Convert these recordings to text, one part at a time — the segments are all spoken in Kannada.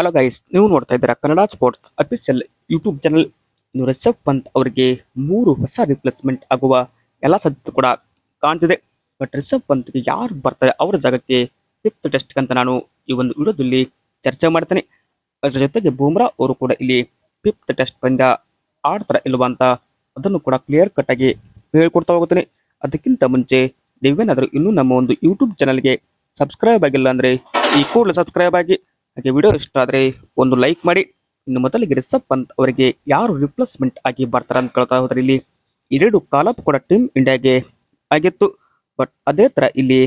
ಹಲೋ ಗೈಸ್ ನೀವು ನೋಡ್ತಾ ಇದ್ದೀರಾ Kannada sports official YouTube channel ಇನ್ನು ರಿಷಬ್ ಪಂತ್ ಅವರಿಗೆ ಮೂರು ಹೊಸ ರಿಪ್ಲೇಸ್ಮೆಂಟ್ ಆಗುವ ಎಲ್ಲ ಸಾಧ್ಯತೆ ಕೂಡ ಕಾಣ್ತಿದೆ. ಬಟ್ ರಿಷಬ್ ಪಂತ್ಗೆ ಯಾರು ಬರ್ತಾರೆ ಅವರ ಜಾಗಕ್ಕೆ ಫಿಫ್ತ್ ಟೆಸ್ಟ್ ಅಂತ ನಾನು ಈ ಒಂದು ವಿಡಿಯೋದಲ್ಲಿ ಚರ್ಚೆ ಮಾಡ್ತೇನೆ. ಅದರ ಜೊತೆಗೆ ಬೂಮ್ರಾ ಅವರು ಕೂಡ ಇಲ್ಲಿ ಫಿಫ್ತ್ ಟೆಸ್ಟ್ ಪಂದ್ಯ ಆಡ್ತಾರ ಇಲ್ವಾ ಅಂತ ಅದನ್ನು ಕೂಡ ಕ್ಲಿಯರ್ ಕಟ್ ಆಗಿ ಹೇಳ್ಕೊಡ್ತಾ ಹೋಗುತ್ತೇನೆ ಅದಕ್ಕಿಂತ ಮುಂಚೆ ನೀವೇನಾದರೂ ಇನ್ನೂ ನಮ್ಮ ಒಂದು ಯೂಟ್ಯೂಬ್ ಚಾನಲ್ಗೆ ಸಬ್ಸ್ಕ್ರೈಬ್ ಆಗಿಲ್ಲ ಅಂದ್ರೆ ಈ ಕೂಡಲೇ ಸಬ್ಸ್ಕ್ರೈಬ್ ಆಗಿ ಹಾಗೆ ವಿಡಿಯೋ ಇಷ್ಟ ಆದರೆ ಒಂದು ಲೈಕ್ ಮಾಡಿ. ಇನ್ನು ಮೊದಲಿಗೆ ರಿಸಪ್ ಪಂತ್ ಅವರಿಗೆ ಯಾರು ರಿಪ್ಲೇಸ್ಮೆಂಟ್ ಆಗಿ ಬರ್ತಾರೆ ಅಂತ ಕೇಳ್ತಾ ಹೋದ್ರೆ ಇಲ್ಲಿ ಎರಡು ಕಾಲಪ್ ಕೂಡ ಟೀಮ್ ಇಂಡಿಯಾಗೆ ಆಗಿತ್ತು. ಬಟ್ ಅದೇ ತರ ಇಲ್ಲಿ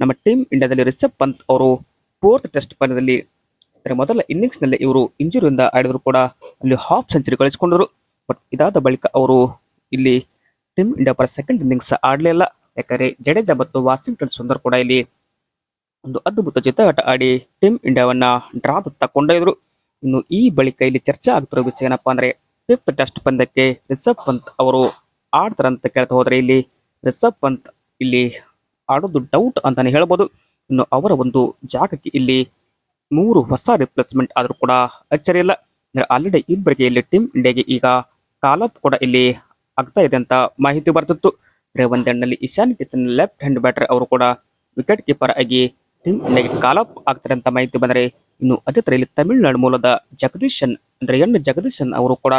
ನಮ್ಮ ಟೀಮ್ ಇಂಡಿಯಾದಲ್ಲಿ ರಿಷಬ್ ಪಂತ್ ಅವರು ಫೋರ್ತ್ ಟೆಸ್ಟ್ ಪಂದ್ಯದಲ್ಲಿ ಅಂದರೆ ಮೊದಲ ಇನ್ನಿಂಗ್ಸ್ನಲ್ಲಿ ಇವರು ಇಂಜುರಿಯಿಂದ ಆಡಿದ್ರು ಕೂಡ ಅಲ್ಲಿ ಹಾಫ್ ಸೆಂಚುರಿ ಗಳಿಸಿಕೊಂಡರು ಬಟ್ ಇದಾದ ಬಳಿಕ ಅವರು ಇಲ್ಲಿ ಟೀಮ್ ಇಂಡಿಯಾ ಪರ ಸೆಕೆಂಡ್ ಇನ್ನಿಂಗ್ಸ್ ಆಡಲಿಲ್ಲ ಯಾಕಂದ್ರೆ ಜಡೇಜಾ ಮತ್ತು ವಾಷಿಂಗ್ಟನ್ ಸುಂದರ್ ಕೂಡ ಇಲ್ಲಿ ಒಂದು ಅದ್ಭುತ ಚಿತ್ರಗಾಟ ಆಡಿ ಟೀಮ್ ಇಂಡಿಯಾವನ್ನ ಡ್ರಾದತ್ತ ಕೊಂಡೊಯ್ದರು. ಇನ್ನು ಈ ಬಳಿಕ ಇಲ್ಲಿ ಚರ್ಚೆ ಆಗ್ತಿರೋ ವಿಷಯ ಏನಪ್ಪಾ ಅಂದ್ರೆ ಫಿಫ್ತ್ ಟೆಸ್ಟ್ ಪಂದ್ಯಕ್ಕೆ ರಿಷಬ್ ಪಂತ್ ಅವರು ಆಡ್ತಾರಂತ ಕೇಳ್ತಾ ಹೋದ್ರೆ ಇಲ್ಲಿ ರಿಷಬ್ ಪಂತ್ ಇಲ್ಲಿ ಆಡೋದು ಡೌಟ್ ಅಂತಾನೆ ಹೇಳ್ಬೋದು. ಇನ್ನು ಅವರ ಒಂದು ಜಾಗಕ್ಕೆ ಇಲ್ಲಿ ಮೂರು ಹೊಸ ರಿಪ್ಲೇಸ್ಮೆಂಟ್ ಆದರೂ ಕೂಡ ಅಚ್ಚರಿ ಇಲ್ಲ. ಆಲ್ರೆಡಿ ಇಬ್ಬರಿಗೆ ಇಲ್ಲಿ ಟೀಮ್ ಇಂಡಿಯಾಗೆ ಈಗ ಕಾಲಪ್ ಕೂಡ ಇಲ್ಲಿ ಆಗ್ತಾ ಇದೆ ಅಂತ ಮಾಹಿತಿ ಬರ್ತಿತ್ತು. ಅಂದ್ರೆ ಒಂದೆಣ್ಣಲ್ಲಿ Ishan Kishan left hand batter ಅವರು ಕೂಡ ವಿಕೆಟ್ ಕೀಪರ್ ಆಗಿ ಟೀಮ್ ಕಾಲ್ ಕಾಲಪ್ ಆಗ್ತಾರೆ ಅಂತ ಮಾಹಿತಿ ಬಂದರೆ ಇನ್ನು ಅದೇ ತರ ಇಲ್ಲಿ ತಮಿಳುನಾಡು ಮೂಲದ ಜಗದೀಶನ್, ಅಂದ್ರೆ ಎನ್ ಜಗದೀಶನ್ ಅವರು ಕೂಡ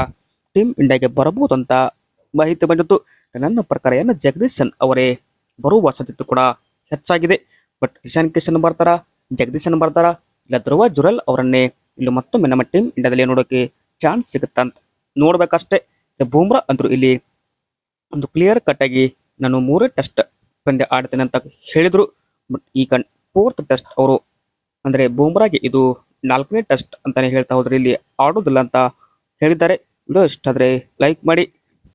ಟೀಮ್ ಇಂಡಿಯಾಗೆ ಬರಬಹುದು ಅಂತ ಮಾಹಿತಿ ಬಂದಿತ್ತು. ನನ್ನ ಪ್ರಕಾರ ಎನ್ ಜಗದೀಶನ್ ಅವರೇ ಬರುವ ಸಾಧ್ಯತೆ ಕೂಡ ಹೆಚ್ಚಾಗಿದೆ. ಬಟ್ ಇಶಾನ್ ಕಿಶನ್ ಬರ್ತಾರ, ಜಗದೀಶನ್ ಬರ್ತಾರ, ಇಲ್ಲ ಧ್ರುವ ಜುರಲ್ ಅವರನ್ನೇ ಇಲ್ಲಿ ಮತ್ತೊಮ್ಮೆ ನಮ್ಮ ಟೀಮ್ ಇಂಡಿಯಾದಲ್ಲಿ ನೋಡೋಕೆ ಚಾನ್ಸ್ ಸಿಗುತ್ತಾ ಅಂತ ನೋಡ್ಬೇಕಷ್ಟೇ. ಬೂಮ್ರಾ ಅಂದ್ರು ಇಲ್ಲಿ ಒಂದು ಕ್ಲಿಯರ್ ಕಟ್ ಆಗಿ ನಾನು ಮೂರೇ ಟೆಸ್ಟ್ ಪಂದ್ಯ ಆಡ್ತೇನೆ ಅಂತ ಹೇಳಿದ್ರು. ಬಟ್ ಈಗ ಫೋರ್ತ್ ಟೆಸ್ಟ್ ಅವರು, ಅಂದ್ರೆ ಬೂಮ್ರಾಗೆ ಇದು ನಾಲ್ಕನೇ ಟೆಸ್ಟ್ ಅಂತಲೇ ಹೇಳ್ತಾ ಹೋದ್ರೆ ಇಲ್ಲಿ ಆಡೋದಿಲ್ಲ ಅಂತ ಹೇಳಿದ್ದಾರೆ. ವಿಡಿಯೋ ಇಷ್ಟ ಆದ್ರೆ ಲೈಕ್ ಮಾಡಿ.